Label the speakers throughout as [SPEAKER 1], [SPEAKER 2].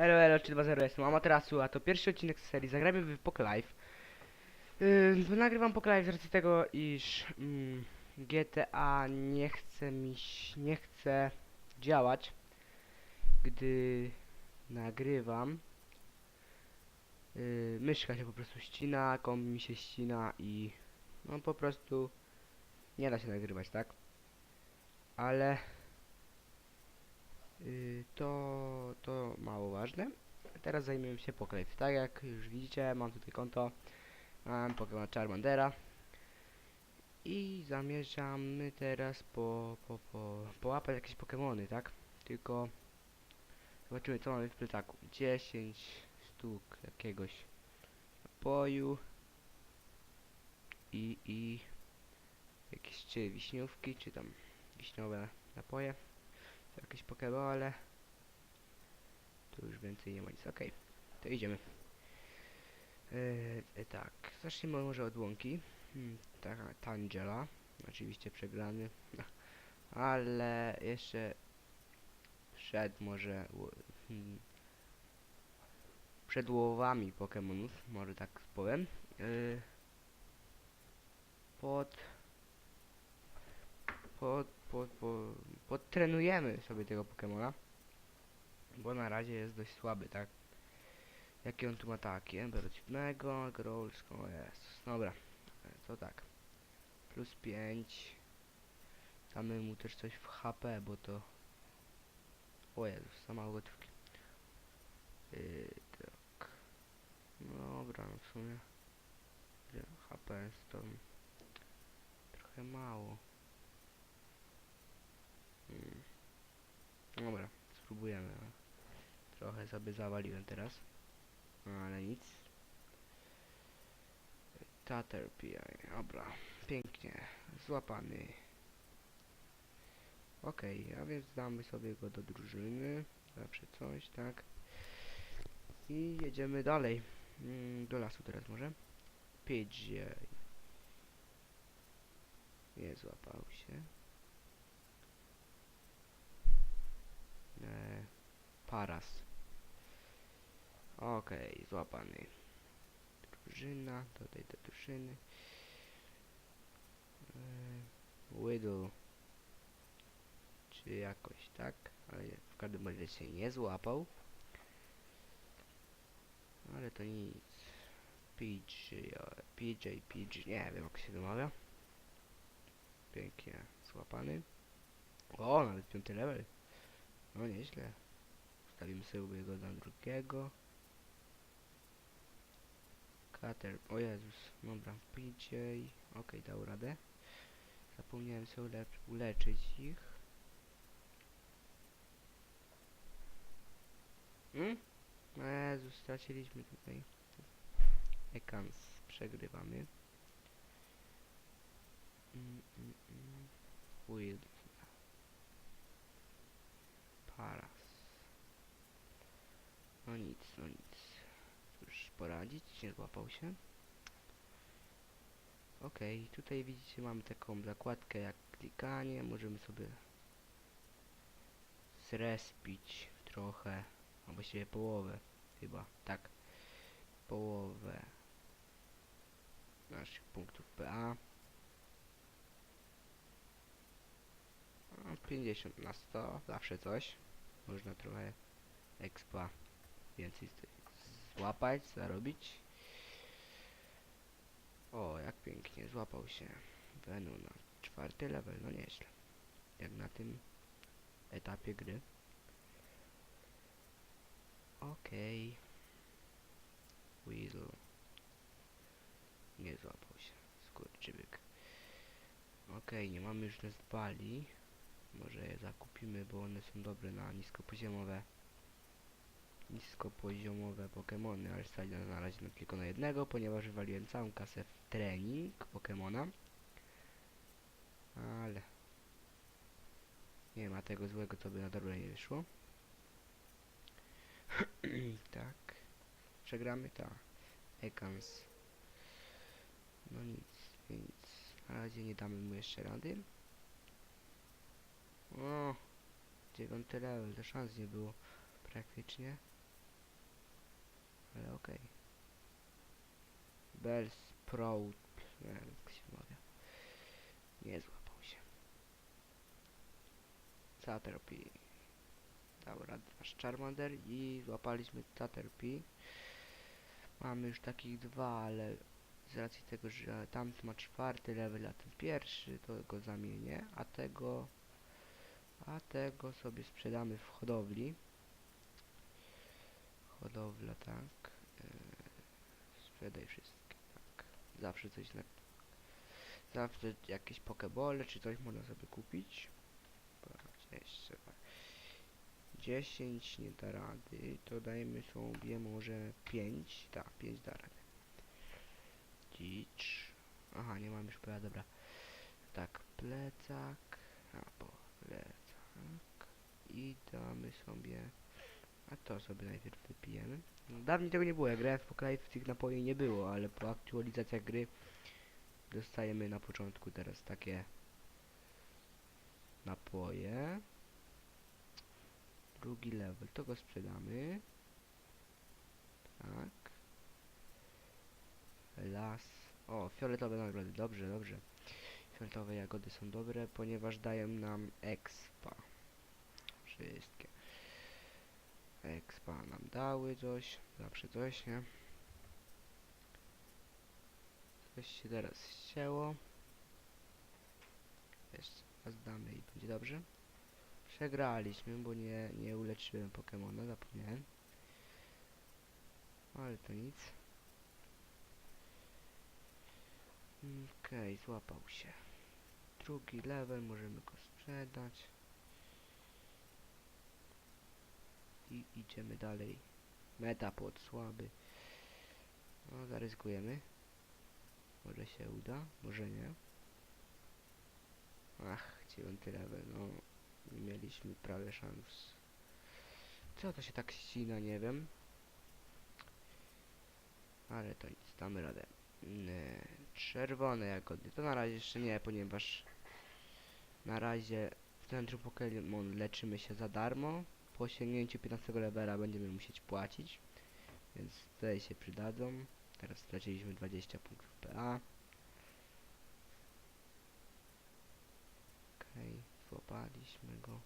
[SPEAKER 1] Elo, elo, 320 jestem Amaterasu, a to pierwszy odcinek z serii Zagrajmy w Poke Live. Yy, nagrywam Poke Live z racji tego, iż mm, GTA nie chce mi, nie chce działać, gdy nagrywam. Yy, myszka się po prostu ścina, kombi mi się ścina i no po prostu nie da się nagrywać, tak? Ale to, to mało ważne. Teraz zajmiemy się Pokélife. Tak jak już widzicie, mam tutaj konto. Mam Pokémon Charmandera. I zamierzamy teraz po, po, po, połapać jakieś Pokémony, tak? Tylko zobaczymy co mamy w plecaku. 10 sztuk jakiegoś napoju i, i jakieś czy wiśniówki, czy tam wiśniowe napoje. Jakieś pokebole. Tu już więcej nie ma nic. Okej, to idziemy. Yy, tak, zacznijmy może od łąki. Hmm, taka Tangela. Oczywiście przegrany. Ale jeszcze przed może hmm, przed łowami Pokemonów, może tak powiem. Yy, pod pod, pod, podtrenujemy sobie tego Pokemona. Bo na razie jest dość słaby, tak? Jakie on tu ma ataki? Emberociwnego, Grolską, o Jezus. Dobra, to tak. Plus 5. Damy mu też coś w HP, bo to... O Jezus, za mało gotówki. Yy, tak. Dobra, no w sumie... HP jest to... Trochę mało. Dobra, spróbujemy. Trochę sobie zawaliłem teraz. No, ale nic. Caterpie, dobra. Pięknie. Złapany. Okej, a więc damy sobie go do drużyny. Zawsze coś, tak. I jedziemy dalej. Mm, do lasu teraz może. Pidgey. Nie złapał się. E, Paras. Okej, złapany. Drużyna, dodaj do drużyny. E, Whittle. Czy jakoś tak, ale w każdym razie się nie złapał. Ale to nic. PJ, PJ, PJ, nie wiem jak się wymawia. Pięknie złapany. O, nawet piąty level. No nieźle. Stawimy sobie go na drugiego. Kater, o Jezus, dobra, PJ, okej, dał radę. Zapomniałem sobie ule uleczyć ich. Hmm? O Jezus, straciliśmy tutaj. Ekans, przegrywamy. Mm, mm, mm. Paras. No nic. Cóż poradzić, nie złapał się. Okej, tutaj widzicie mamy taką zakładkę jak klikanie, możemy sobie zrespić trochę, a właściwie połowę chyba, tak. Połowę naszych punktów PA. No, 50 na 100, zawsze coś. Można trochę expa więcej złapać, zarobić. O, jak pięknie, złapał się Venu na czwarty level, no nieźle. Jak na tym etapie gry. Okej. Weasel. Nie złapał się. Skurczybyk. Okej, nie mamy już Nestbali. Może je zakupimy, bo one są dobre na niskopoziomowe niskopoziomowe Pokémony, ale stali na razie tylko na jednego, ponieważ wywaliłem całą kasę w trening Pokémona. Ale nie ma tego złego, co by na dobre nie wyszło. tak. Przegramy? Tak. Ekans. No nic, nic. Na razie nie damy mu jeszcze rady. O, dziewiąty level, to szans nie było praktycznie. Okej. Bellsprout. Nie wiem jak się. Nie złapał się. Caterpie. Radę nasz Charmander i złapaliśmy Caterpie. Mamy już takich dwa, ale z racji tego, że tamty ma czwarty level, a ten pierwszy, to go zamienię, a tego a tego sobie sprzedamy w hodowli. Hodowla, tak. Yy, sprzedaj wszystkie, tak. Zawsze coś na... Zawsze jakieś pokebole czy coś można sobie kupić. Patrz, Jeszcze tak. 10 nie da rady, to dajmy sobie może 5. Tak, 5 da rady. Dzicz. Aha, nie mam już pola, dobra. Tak, plecak. A, plecak. I damy sobie... A to sobie najpierw wypijemy. No, dawniej tego nie było, ja grałem w Pokrajów, tych napoi nie było, ale po aktualizacjach gry dostajemy na początku teraz takie napoje. Drugi level, to go sprzedamy. Tak. Las. O, fioletowe nagrody, dobrze, dobrze. Fioletowe jagody są dobre, ponieważ dają nam expa. Wszystkie. Expa nam dały coś, zawsze coś, nie? Coś się teraz ścięło. Jeszcze raz damy i będzie dobrze. Przegraliśmy, bo nie, nie uleczyłem Pokemona, zapomniałem. Ale to nic. Okej, złapał się. Drugi level, możemy go sprzedać. I idziemy dalej. Metapod słaby. No, zaryzykujemy. Może się uda, może nie. Ach, dziewiąty level, no. Nie mieliśmy prawie szans. Co to się tak ścina, nie wiem. Ale to nic, damy radę. Nie, czerwone jagody. To na razie jeszcze nie, ponieważ na razie w centrum Pokémon leczymy się za darmo. Po osiągnięciu 15 levela będziemy musieć płacić. Więc tutaj się przydadzą. Teraz straciliśmy 20 punktów PA. Okej, złapaliśmy go.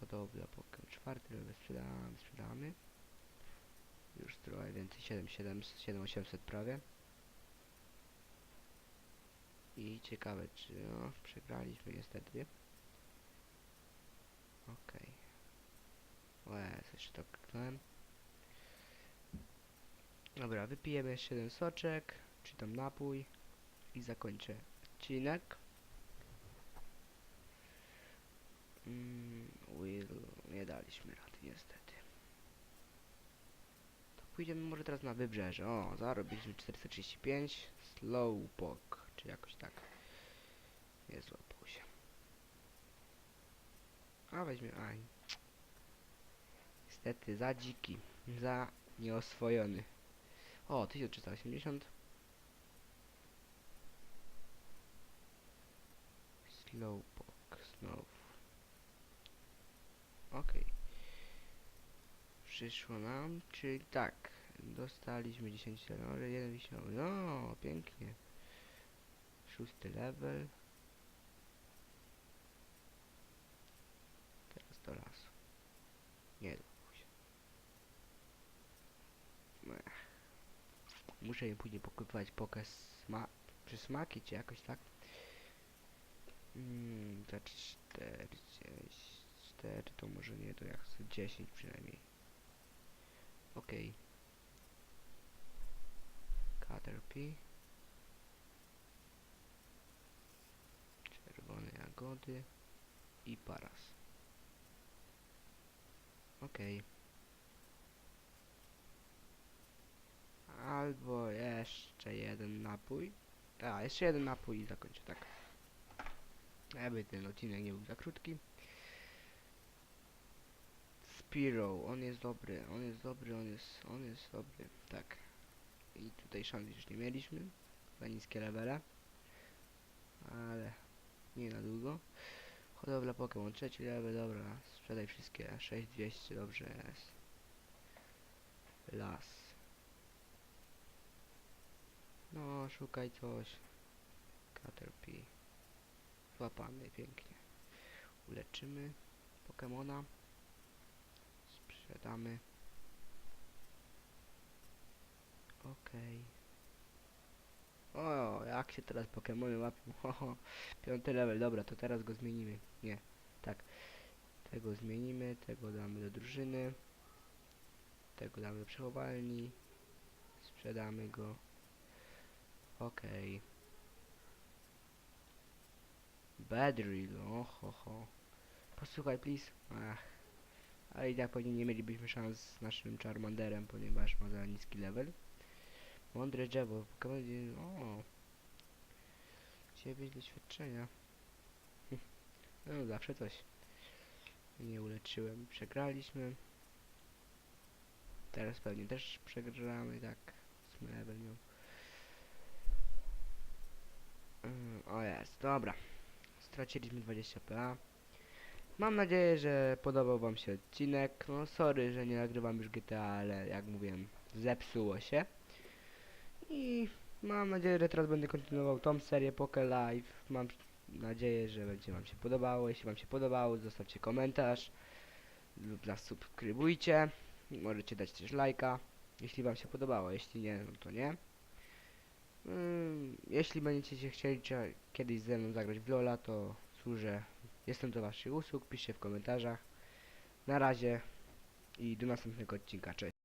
[SPEAKER 1] Hodowla Pokémon czwarty level sprzedamy, sprzedamy. Już trochę więcej, 7700, 7800 prawie. I ciekawe czy, no, przegraliśmy niestety. Okej. Okay. Łe, jeszcze to kliknąłem. Dobra, wypijemy jeszcze jeden soczek, czy tam napój i zakończę odcinek. Mm, Will, nie daliśmy rady niestety. To pójdziemy może teraz na wybrzeże. O, zarobiliśmy 435. Slowpoke, czy jakoś tak. Nie złapał się. A weźmie, aj. Niestety, za dziki. Za nieoswojony. O, 1380. Slowpoke, snow. Okej. Przyszło nam, czyli tak. Dostaliśmy 10 ale jeden wiśniowy. No, pięknie. Szósty level. Teraz do lasu. Nie złapał się. Ech. Muszę je później pokrywać pokę sma czy smaki, czy jakoś tak. Mm, za 44 to może nie, to jak chcę 10 przynajmniej. Okej. Caterpie. Czerwone jagody. I paras. Okej. Albo jeszcze jeden napój. A, jeszcze jeden napój i zakończę, tak. Aby ten odcinek nie był za krótki. Spiro, on jest dobry, on jest dobry, on jest, on jest dobry, tak. I tutaj szans już nie mieliśmy, za niskie levele. Ale nie na długo. Hodowla Pokémon, trzeci level, dobra, sprzedaj wszystkie, 6200, dobrze jest. Las. No, szukaj coś. Caterpie. Złapany, pięknie. Uleczymy Pokemona. Sprzedamy. Okej. O, jak się teraz Pokemony łapią. Ho, ho. Piąty level, dobra, to teraz go zmienimy. Nie, tak. Tego zmienimy, tego damy do drużyny. Tego damy do przechowalni. Sprzedamy go. Okej. Bedrill, o ho. Posłuchaj, please. Ach. Ale i tak pewnie nie mielibyśmy szans z naszym Charmanderem, ponieważ ma za niski level. Mądre drzewo. O. 9 doświadczenia. No zawsze coś. Nie uleczyłem. Przegraliśmy. Teraz pewnie też przegramy, tak. Level miał. Mm, O jest, dobra. Straciliśmy 20 PA. Mam nadzieję, że podobał wam się odcinek. No sorry, że nie nagrywam już GTA, ale jak mówiłem, zepsuło się. I mam nadzieję, że teraz będę kontynuował tą serię Poke Live. Mam nadzieję, że będzie wam się podobało. Jeśli wam się podobało, zostawcie komentarz lub nas subskrybujcie. Możecie dać też lajka, jeśli wam się podobało. Jeśli nie, no to nie. Mm, jeśli będziecie chcieli kiedyś ze mną zagrać w Lola, to służę. Jestem do waszych usług, piszcie w komentarzach. Na razie i do następnego odcinka. Cześć.